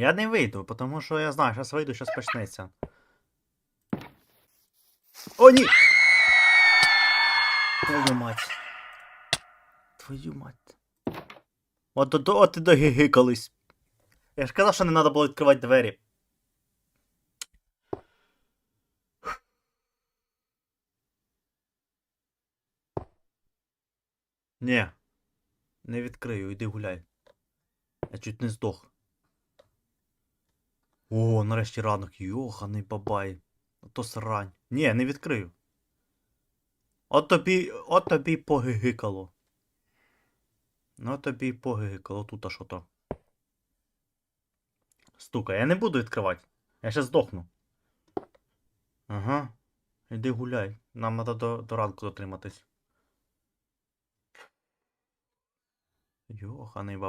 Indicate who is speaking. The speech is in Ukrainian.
Speaker 1: Я не вийду, тому що я знаю, зараз вийду, зараз почнеться. О, ні! Твою мать. Твою мать. От, до- от і догигикались. Я ж казав, що не треба було відкривати двері. Ні. Не відкрию, іди гуляй. Я чуть не здох. О, нарешті ранок. Йоханий бабай. То срань. Ні, не відкрию. От тобі, от тобі погигикало. Ну от тобі погигикало, тут а що то. Стука, я не буду відкривати. Я ще здохну. Ага. Іди гуляй. Нам треба до, до ранку дотриматись. Йоханий бабай.